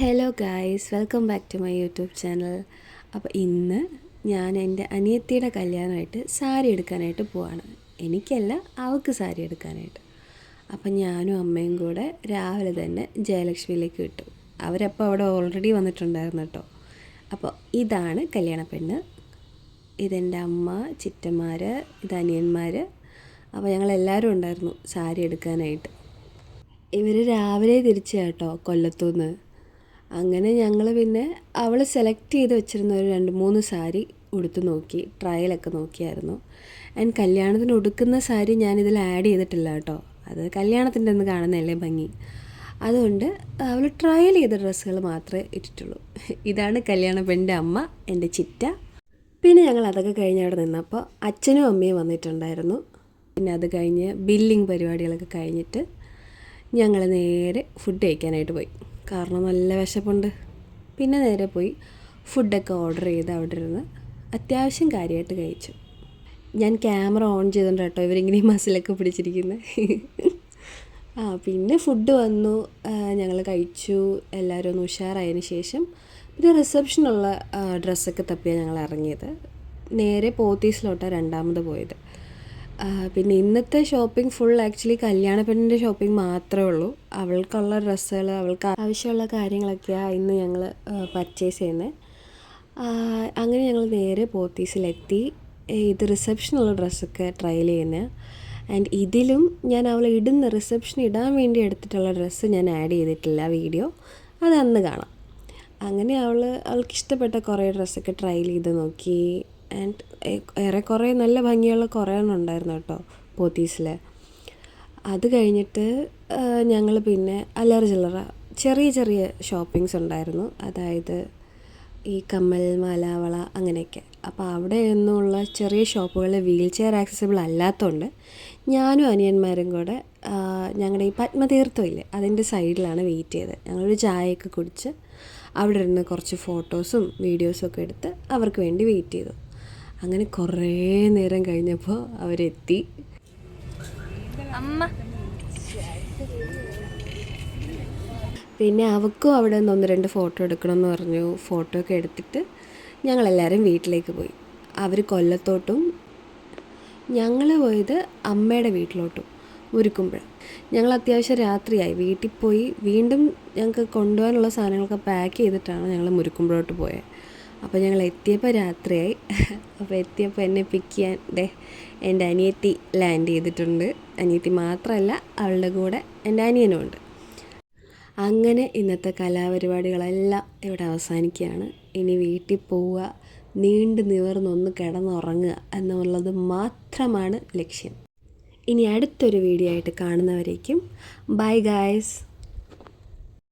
Hello guys welcome back to my YouTube channel അപ്പോൾ ഇന്ന് ഞാൻ എന്റെ അനിയത്തിയുടെ കല്യാണമായിട്ട് സാരി എടുക്കാനായിട്ട് പോവാണ്. എനിക്കല്ല അവൾക്ക് സാരി എടുക്കാനായിട്ട്. അപ്പം ഞാനും അമ്മയും കൂടെ രാവിലെ തന്നെ ജയലക്ഷ്മിയിലേക്ക് വിട്ടു. അവരപ്പോൾ അവിടെ ഓൾറെഡി വന്നിട്ടുണ്ടായിരുന്നു കേട്ടോ അപ്പോൾ ഇതാണ് കല്യാണ പെണ്ണ്. ഇതെന്റെ അമ്മ ചിറ്റന്മാർ ഇത് അനിയന്മാർ അപ്പോൾ ഞങ്ങളെല്ലാവരും ഉണ്ടായിരുന്നു സാരി എടുക്കാനായിട്ട്. ഇവർ രാവിലെ തിരിച്ചു കേട്ടോ കൊല്ലത്തുനിന്ന് അങ്ങനെ ഞങ്ങൾ പിന്നെ അവൾ സെലക്ട് ചെയ്ത് വെച്ചിരുന്ന ഒരു രണ്ട് മൂന്ന് സാരി ഉടുത്ത് നോക്കി ട്രയലൊക്കെ നോക്കിയായിരുന്നു. ആൻഡ് കല്യാണത്തിന് ഉടുക്കുന്ന സാരി ഞാനിതിൽ ആഡ് ചെയ്തിട്ടില്ല കേട്ടോ. അത് കല്യാണത്തിന്റെ ഒന്ന് കാണുന്നതല്ലേ ഭംഗി. അതുകൊണ്ട് അവൾ ട്രയൽ ചെയ്ത ഡ്രസ്സുകൾ മാത്രമേ ഇട്ടിട്ടുള്ളൂ. ഇതാണ് കല്യാണ പെണ്ണിന്റെ അമ്മ എന്റെ ചിറ്റ. പിന്നെ ഞങ്ങൾ അതൊക്കെ കഴിഞ്ഞ് അവിടെ നിന്നപ്പോൾ അച്ഛനും അമ്മയും വന്നിട്ടുണ്ടായിരുന്നു. പിന്നെ അത് കഴിഞ്ഞ് ബില്ലിംഗ് പരിപാടികളൊക്കെ കഴിഞ്ഞിട്ട് ഞങ്ങൾ നേരെ ഫുഡ് കഴിക്കാനായിട്ട് പോയി. കാരണം നല്ല വിശപ്പുണ്ട്. പിന്നെ നേരെ പോയി ഫുഡൊക്കെ ഓർഡർ ചെയ്ത് അവിടെ ഇരുന്ന് അത്യാവശ്യം കാര്യമായിട്ട് കഴിച്ചു. ഞാൻ ക്യാമറ ഓൺ ചെയ്തിട്ടുണ്ട് കേട്ടോ ഇവരിങ്ങനെ ഈ മസിലൊക്കെ പിടിച്ചിരിക്കുന്നത് ആ പിന്നെ ഫുഡ് വന്നു. ഞങ്ങൾ കഴിച്ചു. എല്ലാവരും ഒന്ന് ഉഷാറായതിന് ശേഷം പിന്നെ റിസപ്ഷനുള്ള ഡ്രസ്സൊക്കെ തപ്പിയാണ് ഞങ്ങൾ ഇറങ്ങിയത്. നേരെ പോത്തീസിലോട്ടാണ് രണ്ടാമത് പോയത്. പിന്നെ ഇന്നത്തെ ഷോപ്പിംഗ് ഫുൾ ആക്ച്വലി കല്യാണ പെണ്ണിന്റെ ഷോപ്പിംഗ് മാത്രമേ ഉള്ളൂ. അവൾക്കുള്ള ഡ്രസ്സുകൾ അവൾക്ക് ആവശ്യമുള്ള കാര്യങ്ങളൊക്കെയാണ് ഇന്ന് ഞങ്ങൾ പർച്ചേസ് ചെയ്യുന്നത് അങ്ങനെ ഞങ്ങൾ നേരെ പോത്തീസിലെത്തി. ഇത് റിസപ്ഷനുള്ള ഡ്രസ്സൊക്കെ ട്രയൽ ചെയ്യുന്നത് ആൻഡ് ഇതിലും ഞാൻ അവൾ ഇടുന്ന റിസപ്ഷൻ ഇടാൻ വേണ്ടി എടുത്തിട്ടുള്ള ഡ്രസ്സ് ഞാൻ ആഡ് ചെയ്തിട്ടില്ല വീഡിയോ അത് അന്ന് കാണാം. അങ്ങനെ അവൾ അവൾക്ക് ഇഷ്ടപ്പെട്ട കുറേ ഡ്രസ്സൊക്കെ ട്രയൽ ചെയ്ത് നോക്കി. ആൻഡ് ഏറെക്കുറെ നല്ല ഭംഗിയുള്ള കുറേ എണ്ണം ഉണ്ടായിരുന്നു കേട്ടോ പോത്തീസിൽ അത് കഴിഞ്ഞിട്ട് ഞങ്ങൾ പിന്നെ അല്ലറ ചില്ലറ ചെറിയ ചെറിയ ഷോപ്പിങ്സ് ഉണ്ടായിരുന്നു. അതായത് ഈ കമ്മൽ മാലാവള അങ്ങനെയൊക്കെ. അപ്പോൾ അവിടെ നിന്നുള്ള ചെറിയ ഷോപ്പുകൾ വീൽ ചെയർ ആക്സസിബിൾ അല്ലാത്തതുകൊണ്ട് ഞാനും അനിയന്മാരും കൂടെ ഞങ്ങളുടെ ഈ പത്മതീർത്ഥം ഇല്ലേ അതിന്റെ സൈഡിലാണ് വെയിറ്റ് ചെയ്തത്. ഞങ്ങളൊരു ചായയൊക്കെ കുടിച്ച് അവിടെ ഇരുന്ന് കുറച്ച് ഫോട്ടോസും വീഡിയോസും ഒക്കെ എടുത്ത് അവർക്ക് വേണ്ടി വെയിറ്റ് ചെയ്തു. അങ്ങനെ കുറേ നേരം കഴിഞ്ഞപ്പോൾ അവരെത്തി. അമ്മ. പിന്നെ അവൾക്കും അവിടെ നിന്ന് ഒന്ന് രണ്ട് ഫോട്ടോ എടുക്കണം എന്ന് പറഞ്ഞു. ഫോട്ടോ ഒക്കെ എടുത്തിട്ട് ഞങ്ങളെല്ലാവരും വീട്ടിലേക്ക് പോയി. അവർ കൊല്ലത്തോട്ടും ഞങ്ങൾ പോയത് അമ്മയുടെ വീട്ടിലോട്ടും ഒരുക്കുമ്പോൾ ഞങ്ങൾ അത്യാവശ്യം രാത്രിയായി. വീട്ടിൽ പോയി വീണ്ടും ഞങ്ങൾക്ക് കൊണ്ടുപോകാനുള്ള സാധനങ്ങളൊക്കെ പാക്ക് ചെയ്തിട്ടാണ് ഞങ്ങൾ മുരുക്കുമ്പോഴോട്ട് പോയത്. അപ്പോൾ ഞങ്ങൾ എത്തിയപ്പോൾ രാത്രിയായി. അപ്പോൾ എത്തിയപ്പോൾ എന്നെ പിക്ക് ചെയ്യാൻ ദേ എന്റെ അനിയത്തി ലാൻഡ് ചെയ്തിട്ടുണ്ട്. അനിയത്തി മാത്രമല്ല അവളുടെ കൂടെ എന്റെ അനിയനും ഉണ്ട്. അങ്ങനെ ഇന്നത്തെ കലാപരിപാടികളെല്ലാം ഇവിടെ അവസാനിക്കുകയാണ്. ഇനി വീട്ടിൽ പോവുക നീണ്ടു നിവർന്നൊന്ന് കിടന്നുറങ്ങുക എന്നുള്ളത് മാത്രമാണ് ലക്ഷ്യം. ഇനി അടുത്തൊരു വീഡിയോ ആയിട്ട് കാണുന്നവരേക്കും. Bye guys